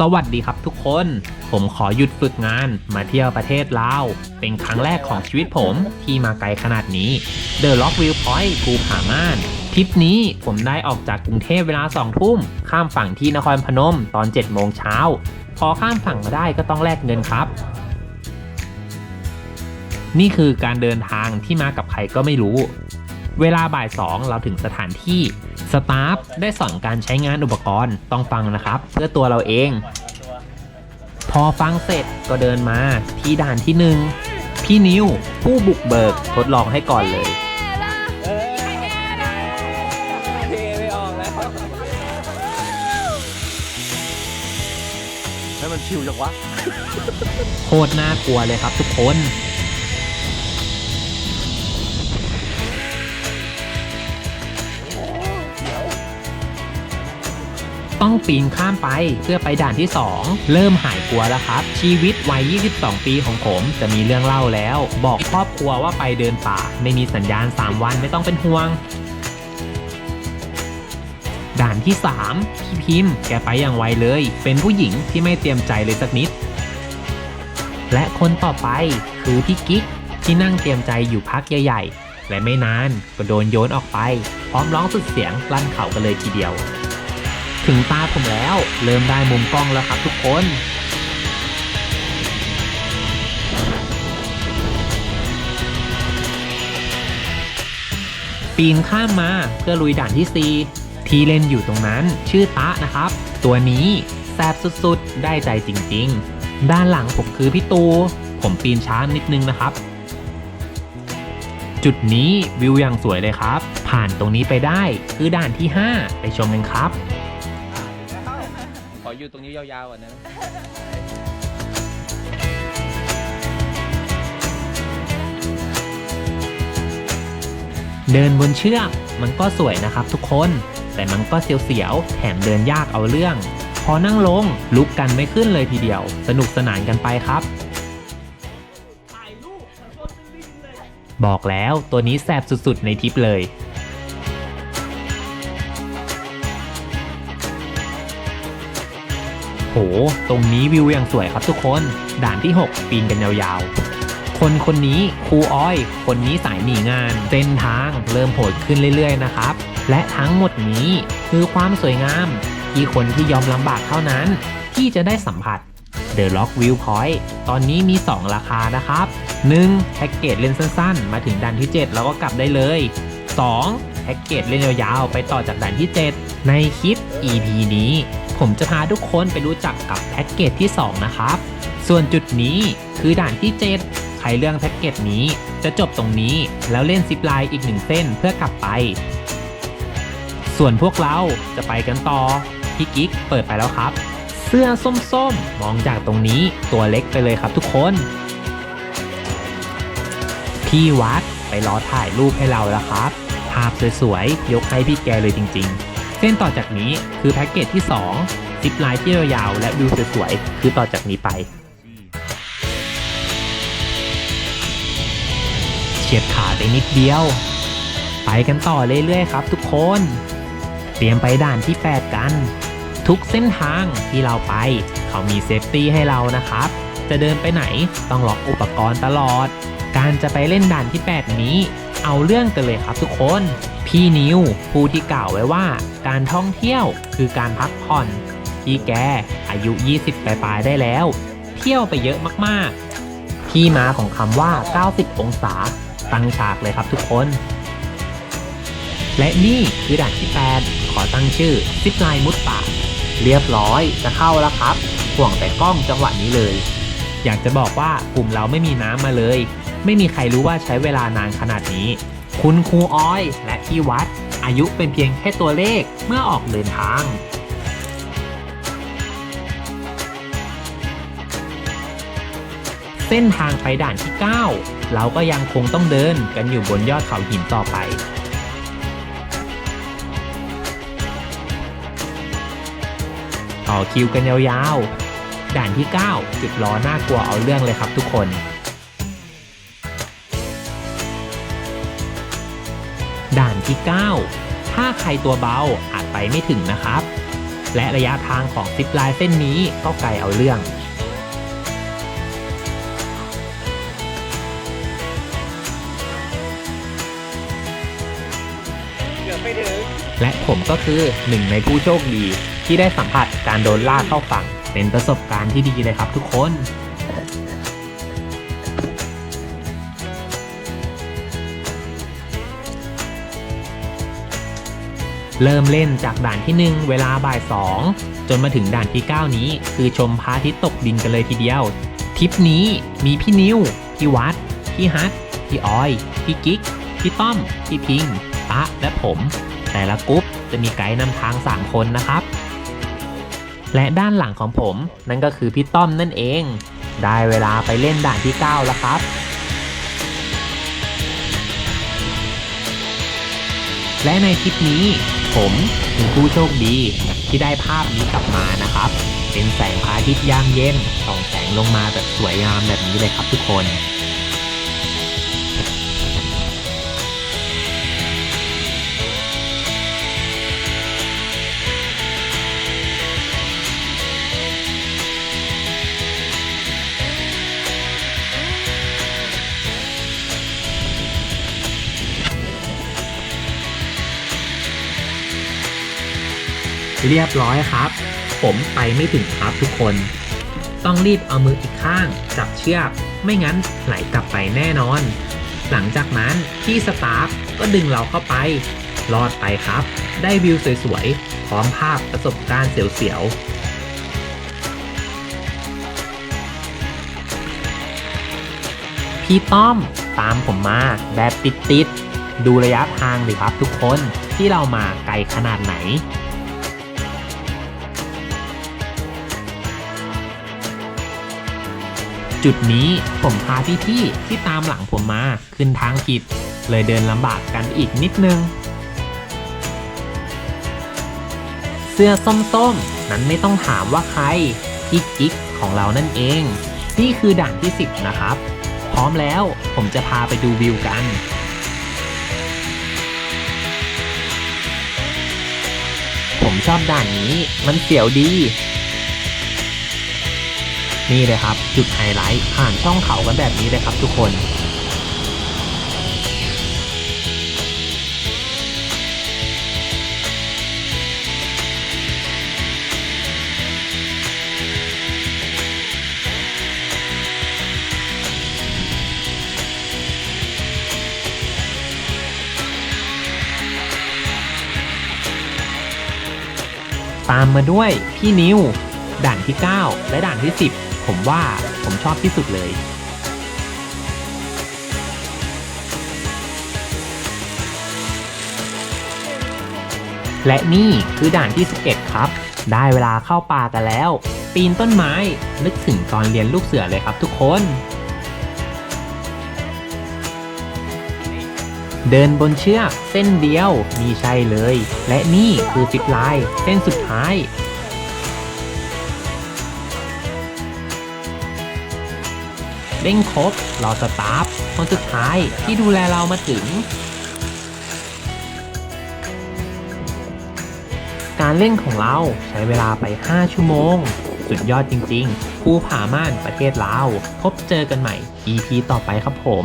สวัสดีครับทุกคน ผมขอหยุดฝึกงานมาเที่ยวประเทศลาว เป็นครั้งแรกของชีวิตผมที่มาไกลขนาดนี้ The Rock View Point ภูผาม่านทริปนี้ผมได้ออกจากกรุงเทพเวลา2ทุ่ม ข้ามฝั่งที่นครพนมตอน 7 โมงเช้า พอข้ามฝั่งมาได้ก็ต้องแลกเงินครับ นี่คือการเดินทางที่มากับใครก็ไม่รู้ เวลาบ่ายสองเราถึงสถานที่สตาฟได้สอนการใช้งานอุปกรณ์ต้องฟังนะครับ เพื่อตัวเราเอง พอฟังเสร็จก็เดินมาที่ด่านที่หนึ่งพี่นิวผู้บุกเบิกทดลองให้ก่อนเลยเทไม่ออกแล้วให้มันชิวจังวะ โคตรน่ากลัวเลยครับทุกคน ต้องปีนข้ามไปเพื่อไปด่านที่ 2 เริ่มหายกลัวแล้วครับ ชีวิตวัย 22 ปีของผมจะมีเรื่องเล่าแล้ว บอกครอบครัวว่าไปเดินป่า ไม่มีสัญญาณ 3 วันไม่ต้องเป็นห่วงด่านที่ 3 พี่พิมพ์แกไปอย่างไวเลย เป็นผู้หญิงที่ไม่เตรียมใจเลยสักนิด และคนต่อไปคือพี่กิ๊กที่นั่งเตรียมใจอยู่พักใหญ่ๆ และไม่นานก็โดนโยนออกไป พร้อมร้องสุดเสียงลั่นเข่ากันเลยทีเดียว ถึงตาผมแล้ว เริ่มได้มุมกล้องแล้วครับทุกคน ปีนข้ามมาเพื่อลุยด่านที่ 4 ที่เล่นอยู่ตรงนั้นชื่อตะนะครับ ตัวนี้แซบสุดๆ ได้ใจจริงๆ ด้านหลังผมคือพี่ตู ผมปีนช้านิดนึงนะครับ จุดนี้วิวอย่างสวยเลยครับ ผ่านตรงนี้ไปได้คือด่านที่ 5 ไปชมกันครับ ออยู่ตรงนี้ยาวๆก่อนนะ เดินบนเชือกมันก็สวยนะครับทุกคน แต่มันก็เสียวๆ แถมเดินยากเอาเรื่อง พอนั่งลงลุกกันไม่ขึ้นเลยทีเดียว สนุกสนานกันไปครับ บอกแล้วตัวนี้แสบสุดๆในทริปเลย ห ตรงนี้วิวยังสวยครับทุกคน ด่านที่ 6 ปีนกันยาวๆ คนคนนี้ครูอ้อย คนนี้สายหนีงาน เส้นทางเริ่มโหดขึ้นเรื่อยๆนะครับ และทั้งหมดนี้คือความสวยงาม ที่คนที่ยอมลำบากเท่านั้น ที่จะได้สัมผัส The Rock View Point ตอนนี้มี 2 ราคานะครับ 1. แพ็กเกจเล่นสั้นๆ มาถึงด่านที่ 7 แล้วก็กลับได้เลย 2. แพ็กเกจเล่นยาวๆ ไปต่อจากด่านที่ 7 ในคลิป EP นี้ ผมจะพาทุกคนไปรู้จักกับแพ็กเกจที่ 2 นะครับ ส่วนจุดนี้คือด่านที่ 7 ใครเรื่องแพ็กเกจนี้จะจบตรงนี้ แล้วเล่นซิปไลน์อีกหนึ่งเส้นเพื่อกลับไป ส่วนพวกเราจะไปกันต่อ พี่กิ๊กเปิดไปแล้วครับ เสื้อส้มๆ มองจากตรงนี้ตัวเล็กไปเลยครับทุกคน พี่วัดไปรอถ่ายรูปให้เราแล้วครับ ภาพสวยๆ ยกให้พี่แกเลยจริง ๆ เส้นต่อจากนี้คือแพ็กเกจที่ 2 ซิปไลน์ที่ยาวและวิวสวยๆ คือต่อจากนี้ไป เฉียดขาไปนิดเดียว ไปกันต่อเรื่อยๆครับทุกคน เตรียมไปด่านที่ 8 กัน ทุกเส้นทางที่เราไป เขามีเซฟตี้ให้เรานะครับ จะเดินไปไหนต้องล็อกอุปกรณ์ตลอด การจะไปเล่นด่านที่ 8 นี้ เอาเรื่องกันเลยครับทุกคน พี่นิวผู้ที่กล่าวไว้ว่าการท่องเที่ยวคือการพักผ่อนพี่แกอายุ 20 ปลายๆได้แล้ว เที่ยวไปเยอะมากๆ ที่มาของคำว่า 90 องศา ตั้งฉากเลยครับทุกคน และนี่คือด่านที่8ขอตั้งชื่อซิปไลน์มุดป่า เรียบร้อยจะเข้าแล้วครับ ห่วงแต่กล้องจังหวะนี้เลย อยากจะบอกว่ากลุ่มเราไม่มีน้ำมาเลย ไม่มีใครรู้ว่าใช้เวลานานขนาดนี้ คุณครูอ้อยและพี่วัด อายุเป็นเพียงแค่ตัวเลขเมื่อออกเดินทางเส้นทางไปด่านที่ 9 เราก็ยังคงต้องเดินกันอยู่บนยอดเขาหินต่อไป ต่อคิวกันยาวๆ ด่านที่ 9 จุดล้อน่ากลัวเอาเรื่องเลยครับทุกคน ด่านที่ 9 ถ้าใครตัวเบาอาจไปไม่ถึงนะครับ และระยะทางของซิปไลน์เส้นนี้ก็ไกลเอาเรื่องและผมก็คือหนึ่งในผู้โชคดีที่ได้สัมผัสการโดนลากเข้าฝั่ง เป็นประสบการณ์ที่ดีเลยครับทุกคน เริ่มเล่นจากด่านที่ 1 เวลาบ่าย 2 จนมาถึงด่านที่ 9 นี้ คือชมพระอาทิตย์ตกดินกันเลยทีเดียว ทริปนี้มีพี่นิว พี่วัด พี่ฮัท พี่ออย พี่กิ๊ก พี่ต้อม พี่พิงปะและผม แต่ละกรุ๊ปจะมีไกด์นำทาง 3 คนนะครับ และด้านหลังของผมนั่นก็คือพี่ต้อมนั่นเอง ได้เวลาไปเล่นด่านที่ 9 แล้วครับและในทริปนี้ ผมเป็นผู้โชคดีที่ได้ภาพนี้กลับมานะครับ เป็นแสงพระอาทิตย์ยามเย็นส่องแสงลงมาแบบสวยงามแบบนี้เลยครับทุกคน เรียบร้อยครับ ผมไปไม่ถึงครับทุกคน ต้องรีบเอามืออีกข้างจับเชือกไม่งั้นไหลกลับไปแน่นอน หลังจากนั้นพี่สตาฟก็ดึงเราเข้าไป รอดไปครับ ได้วิวสวยๆ พร้อมภาพประสบการณ์เสียวๆพี่ต้อมตามผมมาแบบติดๆ ดูระยะทางดิครับทุกคนที่เรามาไกลขนาดไหน จุดนี้ผมพาพี่ๆที่ตามหลังผมมาขึ้นทางผิด เลยเดินลำบากกันอีกนิดนึง เสื้อส้มๆ นั้นไม่ต้องถามว่าใครพี่กิ๊กของเรานั่นเอง นี่คือด่านที่ 10 นะครับ พร้อมแล้วผมจะพาไปดูวิวกันผมชอบด่านนี้ มันเสียวดี นี่เลยครับ จุดไฮไลท์ผ่านช่องเขากันแบบนี้เลยครับทุกคนตามมาด้วยพี่นิวด่านที่ 9 และด่านที่ 10 ผมว่าผมชอบที่สุดเลยและนี่คือด่านที่ 11 ครับ ได้เวลาเข้าป่ากันแล้ว ปีนต้นไม้ นึกถึงตอนเรียนลูกเสือเลยครับทุกคน เดินบนเชือกเส้นเดียว มีใช่เลย และนี่คือซิปไลน์เส้นสุดท้าย เร่งครบรอสตาฟคนสุดท้ายที่ดูแลเรามาถึง การเล่นของเราใช้เวลาไป 5 ชั่วโมง สุดยอดจริงๆภูผาม่านประเทศลาวพบเจอกันใหม่ EP ต่อไปครับผม